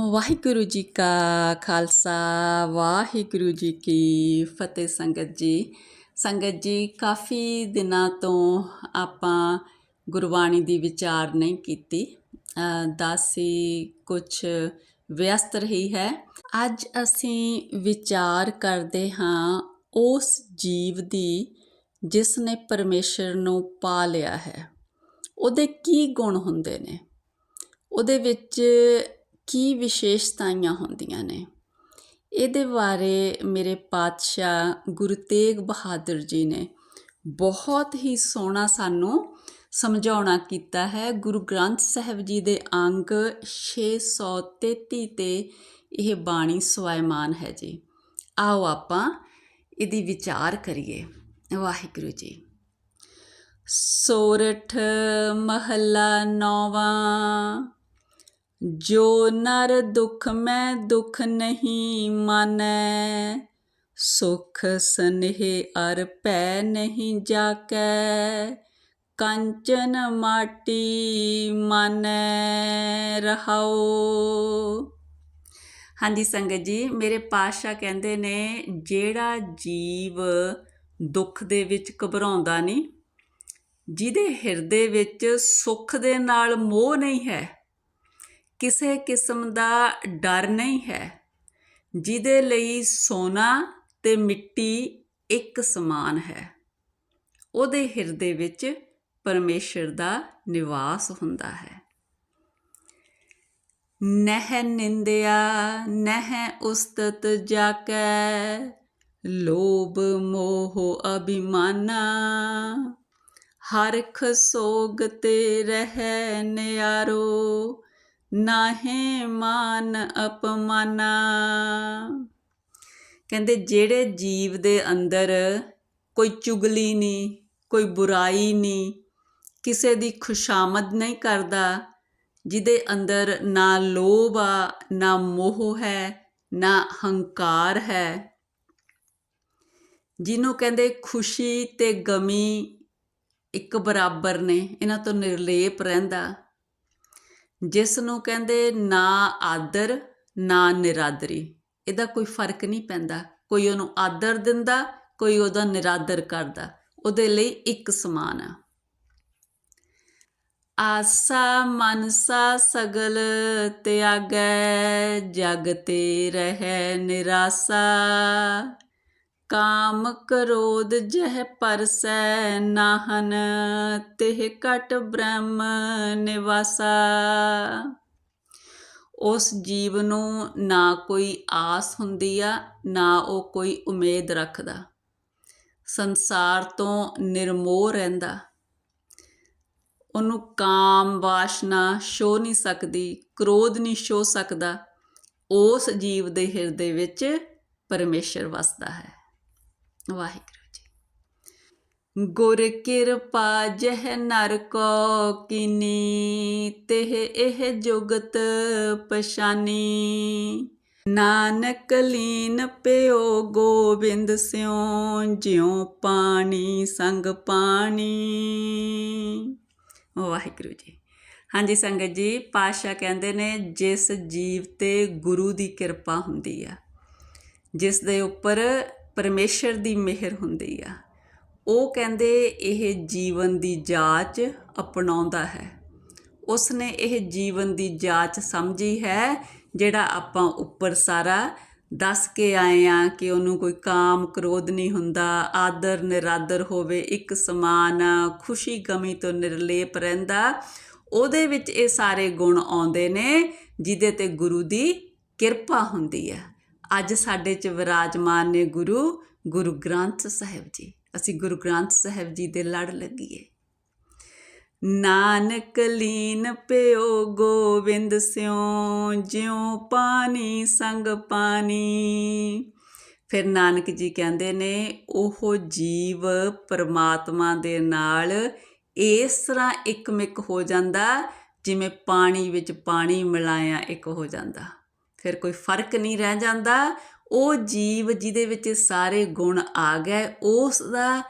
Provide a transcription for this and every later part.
ਵਾਹਿਗੁਰੂ ਜੀ ਕਾ ਖਾਲਸਾ, ਵਾਹਿਗੁਰੂ ਜੀ ਕੀ ਫਤਿਹ ਸੰਗਤ ਜੀ। ਸੰਗਤ ਜੀ, ਕਾਫੀ ਦਿਨਾਂ ਤੋਂ ਆਪਾਂ ਗੁਰਬਾਣੀ ਦੀ ਵਿਚਾਰ ਨਹੀਂ ਕੀਤੀ। ਦਾਸੀ ਕੁਝ ਵਿਅਸਤ ਰਹੀ ਹੈ। ਅੱਜ ਅਸੀਂ ਵਿਚਾਰ ਕਰਦੇ ਹਾਂ ਉਸ ਜੀਵ ਦੀ ਜਿਸ ਨੇ ਪਰਮੇਸ਼ਰ ਨੂੰ ਪਾ ਲਿਆ ਹੈ। ਉਹਦੇ ਕੀ ਗੁਣ ਹੁੰਦੇ ਨੇ? ਉਹਦੇ ਵਿੱਚ ਕੀ ਵਿਸ਼ੇਸ਼ਤਾਵਾਂ ਹੁੰਦੀਆਂ ਨੇ? ਇਹਦੇ ਬਾਰੇ ਮੇਰੇ ਪਾਤਸ਼ਾਹ ਗੁਰੂ ਤੇਗ ਬਹਾਦਰ ਜੀ ਨੇ ਬਹੁਤ ਹੀ ਸੋਹਣਾ ਸਾਨੂੰ ਸਮਝਾਉਣਾ ਕੀਤਾ ਹੈ। ਗੁਰੂ ਗ੍ਰੰਥ ਸਾਹਿਬ ਜੀ ਦੇ ਅੰਗ 633 ਤੇ ਇਹ ਬਾਣੀ ਸਵੈਮਾਨ ਹੈ ਜੀ। ਆਓ ਆਪਾਂ ਇਹਦੀ ਵਿਚਾਰ ਕਰੀਏ। ਵਾਹਿਗੁਰੂ ਜੀ। ਸੋਰਠ ਮਹੱਲਾ ਨੌਵਾਂ ਜੋ ਨਰ ਦੁਖ ਮੈਂ ਦੁਖ ਨਹੀਂ ਮਾਨੈ, ਸੁਖ ਸਨੇਹ ਅਰ ਭੈ ਨਹੀਂ ਜਾਕੈ, ਕੰਚਨ ਮਾਟੀ ਮਾਨੈ ਰਹਾਓ ਹਾਂਜੀ ਸੰਗਤ ਜੀ, ਮੇਰੇ ਪਾਤਸ਼ਾਹ ਕਹਿੰਦੇ ਨੇ, ਜਿਹੜਾ ਜੀਵ ਦੁੱਖ ਦੇ ਵਿੱਚ ਘਬਰਾਉਂਦਾ ਨਹੀਂ, ਜਿਹਦੇ ਹਿਰਦੇ ਵਿੱਚ ਸੁੱਖ ਦੇ ਨਾਲ ਮੋਹ ਨਹੀਂ ਹੈ ਕਿਸੇ ਕਿਸਮ ਦਾ ਡਰ ਨਹੀਂ ਹੈ, ਜਿਹਦੇ ਲਈ ਸੋਨਾ ਤੇ ਮਿੱਟੀ ਇੱਕ ਸਮਾਨ ਹੈ। ਉਹਦੇ ਹਿਰਦੇ ਵਿੱਚ ਪਰਮੇਸ਼ਰ ਦਾ ਨਿਵਾਸ ਹੁੰਦਾ ਹੈ। ਨਹਿ ਨਿੰਦਿਆ, ਨਹਿ ਉਸਤਤ ਜਾਕੈ, ਲੋਭ ਮੋਹ ਅਭਿਮਾਨਾ। ਹਰਖ ਸੋਗ ਤੇ ਰਹਿ ਨਿਆਰੋ ਨਾਹੇ ਮਾਨ ਅਪਮਾਨਾ। ਕਹਿੰਦੇ ਜਿਹੜੇ ਜੀਵ ਦੇ ਅੰਦਰ ਕੋਈ ਚੁਗਲੀ ਨਹੀਂ, ਕੋਈ ਬੁਰਾਈ ਨਹੀਂ, ਕਿਸੇ ਦੀ ਖੁਸ਼ਾਮਦ ਨਹੀਂ ਕਰਦਾ, ਜਿਹਦੇ ਅੰਦਰ ਨਾ ਲੋਭ ਆ, ਨਾ ਮੋਹ ਹੈ, ਨਾ ਹੰਕਾਰ ਹੈ। ਜਿਹਨੂੰ ਕਹਿੰਦੇ ਖੁਸ਼ੀ ਤੇ ਗਮੀ ਇੱਕ ਬਰਾਬਰ ਨੇ, ਇਹਨਾਂ ਤੋਂ ਨਿਰਲੇਪ ਰਹਿੰਦਾ। ਜਿਸ ਨੂੰ ਕਹਿੰਦੇ ਨਾ ਆਦਰ, ਨਾ ਨਿਰਾਦਰੀ। ਇਹਦਾ ਕੋਈ ਫ਼ਰਕ ਨਹੀਂ ਪੈਂਦਾ। ਕੋਈ ਉਹਨੂੰ ਆਦਰ ਦਿੰਦਾ, ਕੋਈ ਉਹਦਾ ਨਿਰਾਦਰ ਕਰਦਾ। ਉਹਦੇ ਲਈ ਇੱਕ ਸਮਾਨ ਆ। ਆਸਾ ਮਨਸਾ ਸਗਲ ਤਿਆਗੈ, ਜਗ ਤੇ ਰਹਿ ਨਿਰਾਸਾ। ਕਾਮ ਕ੍ਰੋਧ ਜਹ ਪਰਸੈ ਨਾਹਨ, ਤਿਹ ਕਟ ਬ੍ਰਹਮ ਨਿਵਾਸਾ। ਉਸ ਜੀਵ ਨੂੰ ਨਾ ਕੋਈ ਆਸ ਹੁੰਦੀ ਆ, ਨਾ ਉਹ ਕੋਈ ਉਮੀਦ ਰੱਖਦਾ। ਸੰਸਾਰ ਤੋਂ ਨਿਰਮੋਹ ਰਹਿੰਦਾ। ਉਹਨੂੰ ਕਾਮ ਵਾਸ਼ਨਾ ਛੋ ਨਹੀਂ ਸਕਦੀ, ਕ੍ਰੋਧ ਨਹੀਂ ਛੋ ਸਕਦਾ। ਉਸ ਜੀਵ ਦੇ ਹਿਰਦੇ ਵਿੱਚ ਪਰਮੇਸ਼ਰ ਵਸਦਾ ਹੈ। ਵਾਹਿਗੁਰੂ ਜੀ। ਗੁਰ ਕਿਰਪਾ ਜਹ ਨਰ ਕੋ ਕੀਨੀ, ਤਿਹ ਇਹ ਜੁਗਤ ਪਛਾਨੀ। ਨਾਨਕ ਲੀਨ ਪਿਓ ਗੋਬਿੰਦ ਸਿਉ, ਜਿਉ ਪਾਣੀ ਸੰਗ ਪਾਣੀ। ਵਾਹਿਗੁਰੂ ਜੀ। ਹਾਂਜੀ ਸੰਗਤ ਜੀ ਪਾਸ਼ਾ ਕਹਿੰਦੇ ਨੇ, ਜਿਸ ਜੀਵ ਤੇ ਗੁਰੂ ਦੀ ਕਿਰਪਾ ਹੁੰਦੀ ਆ, ਜਿਸ ਦੇ ਉੱਪਰ ਪਰਮੇਸ਼ਰ ਦੀ ਮਿਹਰ ਹੁੰਦੀ ਆ। ਉਹ ਕਹਿੰਦੇ ਇਹ ਜੀਵਨ ਦੀ ਜਾਂਚ ਅਪਣਾਉਂਦਾ ਹੈ। ਉਸ ਨੇ ਇਹ ਜੀਵਨ ਦੀ ਜਾਂਚ ਸਮਝੀ ਹੈ, ਜਿਹੜਾ ਆਪਾਂ ਉੱਪਰ ਸਾਰਾ ਦੱਸ ਕੇ ਆਏ ਆ ਕਿ ਉਹਨੂੰ ਕੋਈ ਕਾਮ ਕ੍ਰੋਧ ਨਹੀਂ ਹੁੰਦਾ, ਆਦਰ ਨਿਰਾਦਰ ਹੋਵੇ, ਇੱਕ ਸਮਾਨ, ਖੁਸ਼ੀ ਗਮੀ ਤੋਂ ਨਿਰਲੇਪ ਰਹਿੰਦਾ। ਉਹਦੇ ਵਿੱਚ ਇਹ ਸਾਰੇ ਗੁਣ ਆਉਂਦੇ ਨੇ, ਜਿਹਦੇ ਤੇ ਗੁਰੂ ਦੀ ਕਿਰਪਾ ਹੁੰਦੀ ਹੈ। ਅੱਜ ਸਾਡੇ ਚ ਵਿਰਾਜਮਾਨ ਨੇ ਗੁਰੂ ਗੁਰੂ ਗ੍ਰੰਥ ਸਾਹਿਬ ਜੀ। ਅਸੀਂ ਗੁਰੂ ਗ੍ਰੰਥ ਸਾਹਿਬ ਜੀ ਦੇ ਲੜ ਲੱਗੀਏ। ਨਾਨਕ ਲੀਨ ਪਿਓ ਗੋਬਿੰਦ ਸਿਉ, ਜਿਉ ਪਾਣੀ ਸੰਗ ਪਾਣੀ। ਫਿਰ ਨਾਨਕ ਜੀ ਕਹਿੰਦੇ ਨੇ, ਉਹ ਜੀਵ ਪਰਮਾਤਮਾ ਦੇ ਨਾਲ ਇਸ ਤਰ੍ਹਾਂ ਇੱਕਮਿਕ ਹੋ ਜਾਂਦਾ, ਜਿਵੇਂ ਪਾਣੀ ਵਿੱਚ ਪਾਣੀ ਮਿਲਾਇਆ ਇੱਕ ਹੋ ਜਾਂਦਾ। ਫਿਰ ਕੋਈ ਫ਼ਰਕ ਨਹੀਂ ਰਹਿ ਜਾਂਦਾ। ਉਹ ਜੀਵ ਜਿਹਦੇ ਵਿੱਚ ਸਾਰੇ ਗੁਣ ਆ ਗਏ ਉਸ ਦਾ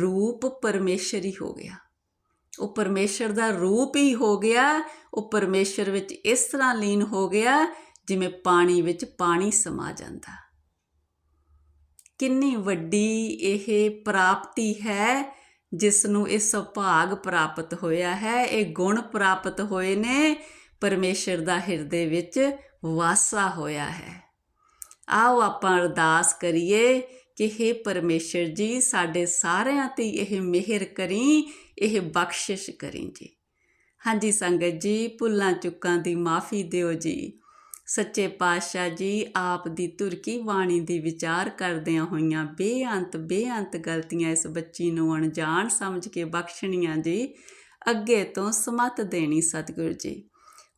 ਰੂਪ ਪਰਮੇਸ਼ਰ ਹੀ ਹੋ ਗਿਆ। ਉਹ ਪਰਮੇਸ਼ਰ ਦਾ ਰੂਪ ਹੀ ਹੋ ਗਿਆ, ਉਹ ਪਰਮੇਸ਼ਰ ਵਿੱਚ ਇਸ ਤਰ੍ਹਾਂ ਲੀਨ ਹੋ ਗਿਆ ਜਿਵੇਂ ਪਾਣੀ ਵਿੱਚ ਪਾਣੀ ਸਮਾ ਜਾਂਦਾ। ਕਿੰਨੀ ਵੱਡੀ ਇਹ ਪ੍ਰਾਪਤੀ ਹੈ ਜਿਸ ਨੂੰ ਇਹ ਸੁਭਾਗ ਪ੍ਰਾਪਤ ਹੋਇਆ ਹੈ। ਇਹ ਗੁਣ ਪ੍ਰਾਪਤ ਹੋਏ ਨੇ ਪਰਮੇਸ਼ਰ ਦਾ ਹਿਰਦੇ ਵਿੱਚ। ਵਾਸਾ ਹੋਇਆ ਹੈ। ਆਓ ਆਪਾਂ ਅਰਦਾਸ ਕਰੀਏ ਕਿ हे ਪਰਮੇਸ਼ਰ ਜੀ, ਸਾਡੇ ਸਾਰਿਆਂ ਤੇ ਇਹ ਮਿਹਰ ਕਰੀ, ਇਹ ਬਖਸ਼ਿਸ਼ ਕਰੀ ਜੀ। ਹਾਂਜੀ ਸੰਗਤ ਜੀ, ਭੁੱਲਾਂ ਚੁੱਕਾਂ ਦੀ ਮਾਫੀ ਦਿਓ ਜੀ। ਸੱਚੇ ਪਾਤਸ਼ਾਹ ਜੀ, ਆਪ ਦੀ ਤੁਰਕੀ ਬਾਣੀ ਦੀ ਵਿਚਾਰ ਕਰਦਿਆਂ ਹੋਈਆਂ ਬੇਅੰਤ ਬੇਅੰਤ ਗਲਤੀਆਂ ਇਸ ਬੱਚੀ ਨੂੰ ਅਣਜਾਣ ਸਮਝ ਕੇ ਬਖਸ਼ਣੀਆਂ ਜੀ। ਅੱਗੇ ਤੋਂ ਸਮਤ ਦੇਣੀ ਸਤਿਗੁਰੂ ਜੀ।